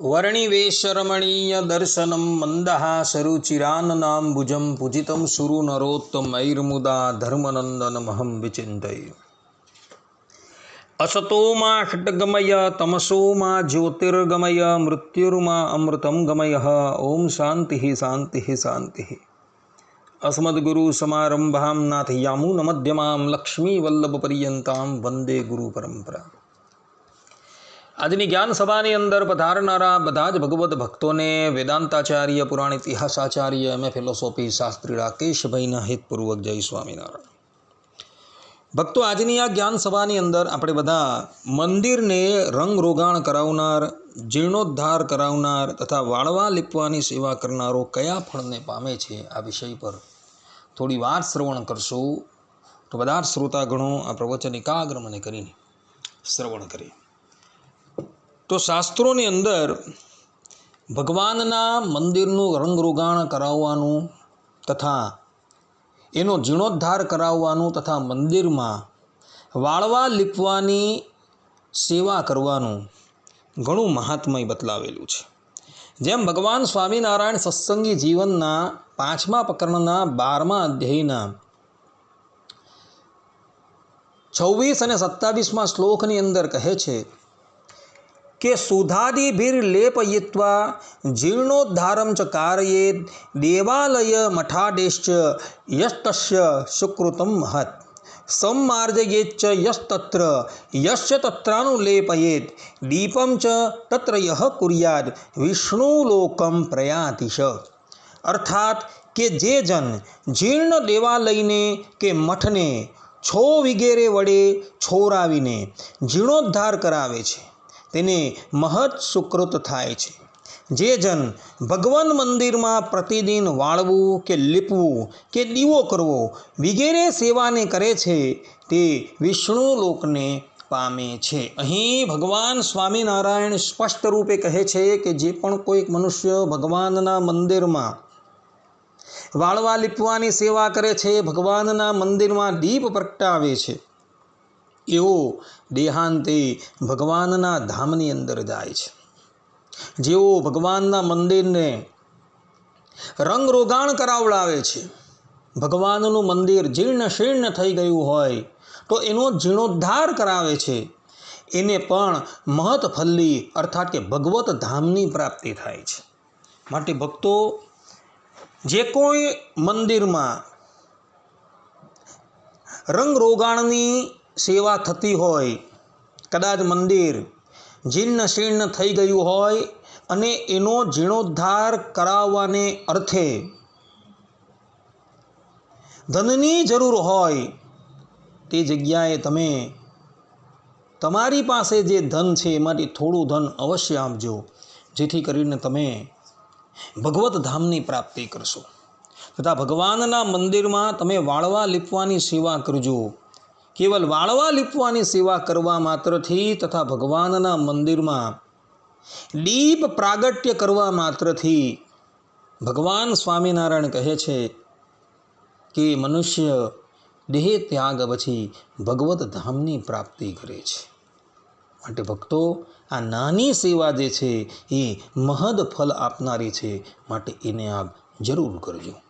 વર્ણિવેશરમણીયદર્શनं મંદઃ સરુચિરાનનાંબુજં પૂજિतं સુરુનરોત્તમૈર્મુદા ધર્મનંદનમહં વિચિંતય અસતો મા ખડગમય તમસો મા જ્યોતિર્ગમય મૃત્યુર્મા અમૃતમ ગમય ઓમ શાંતિ શાંતિ શાંતિ અસ્મદગુરુ સમારંભાં નાથયામૂનમધ્યમાં લક્ષ્મીવલ્લભપર્યંતાં વંદે ગુરુ પરંપરા આજની જ્ઞાન સભાની અંદર પધારનારા બધા જ ભગવત ભક્તોને વેદાંતાચાર્ય, પુરાણ ઇતિહાસાચાર્ય, એમ. એ. ફિલોસોફી શાસ્ત્રી રાકેશભાઈના હિતપૂર્વક જય સ્વામિનારાયણ. ભક્તો, આજની આ જ્ઞાન સભાની અંદર આપણે બધા મંદિરને રંગ રોગાણ કરાવનાર, જીર્ણોદ્ધાર કરાવનાર તથા વાળવા લીપવાની સેવા કરનારો કયા ફળને પામે છે આ વિષય પર થોડી વાર શ્રવણ કરશું. તો બધા જ શ્રોતાગણો આ પ્રવચન એકાગ્ર મને કરીને શ્રવણ કરીએ. તો શાસ્ત્રોની અંદર ભગવાનના મંદિરનું રંગરોગાણ કરાવવાનું તથા એનો જીર્ણોદ્ધાર કરાવવાનું તથા મંદિરમાં વાળવા લીપવાની સેવા કરવાનું ઘણું મહાત્મય બતલાવેલું છે. જેમ ભગવાન સ્વામિનારાયણ સત્સંગી જીવનના પાંચમા પ્રકરણના બારમા અધ્યાયના છવ્વીસ અને સત્તાવીસમાં શ્લોકની અંદર કહે છે કે સુધાદિભીર લેપયિત્વા જીર્ણોદ્ધારમ ચ કારયેત દેવાલય મઠાદેશ્ચ યસ્તસ્ય સુકૃતમ મહત સંમાર્જયેચ્ચ યસ્તત્ર યશ્ચ તત્રાનુલેપયેત દીપમ ચ તત્ર યહ કુર્યાદ વિષ્ણુલોકમ પ્રયાતિશ. અર્થાત કે જે જન જીર્ણ દેવાલયને કે મઠને છો વિગેરે વડે છોરાવીને જીર્ણોદ્ધાર કરાવે છે. તેને મહৎ સુકૃત થાય છે. જે જન ભગવાન મંદિરમાં પ્રતિદિન વાળવું કે લીપવું કે દીવો કરવો વગેરે સેવાને કરે છે, તે વિષ્ણુ લોકને પામે છે. અહીં ભગવાન સ્વામિનારાયણ સ્પષ્ટ રૂપે કહે છે કે જે પણ કોઈક મનુષ્ય ભગવાનના મંદિરમાં વાળવા, લીપવાની સેવા કરે છે, ભગવાનના મંદિરમાં દીપ પ્રગટાવે છે. એવો દેહાંતે ભગવાનના ધામની અંદર જાય છે. જેઓ ભગવાનના મંદિરને રંગ રોગાણ કરાવડાવે છે, ભગવાનનું મંદિર જીર્ણ શીર્ણ થઈ ગયું હોય તો એનો જીર્ણોદ્ધાર કરાવે છે. એને પણ મહત્ફલ્લી અર્થાત કે ભગવત ધામની પ્રાપ્તિ થાય છે. માટે ભક્તો, જે કોઈ મંદિરમાં રંગ રોગાણની સેવા થતી હોય, કદાચ મંદિર જીર્ણ શીર્ણ થઈ ગયું હોય અને એનો જીર્ણોદ્ધાર કરાવવાને અર્થે ધનની જરૂર હોય, તે જગ્યાએ તમે તમારી પાસે જે ધન છે, એમાંથી થોડું ધન અવશ્ય આપજો. જેથી કરીને તમે ભગવત ધામની પ્રાપ્તિ કરશો. તથા ભગવાનના મંદિરમાં તમે વાળવા લીપવાની સેવા કરજો. કેવલ વાળવા લીપવાની સેવા કરવા માત્રથી તથા ભગવાનના મંદિરમાં દીપ પ્રાગટ્ય કરવા માત્રથી ભગવાન સ્વામિનારાયણ કહે છે કે મનુષ્ય દેહ ત્યાગ પછી ભગવત ધામની પ્રાપ્તિ કરે છે. માટે ભક્તો, આ નાની સેવા જે છે એ મહદ ફલ આપનારી છે. માટે એને આપ જરૂર કરજો.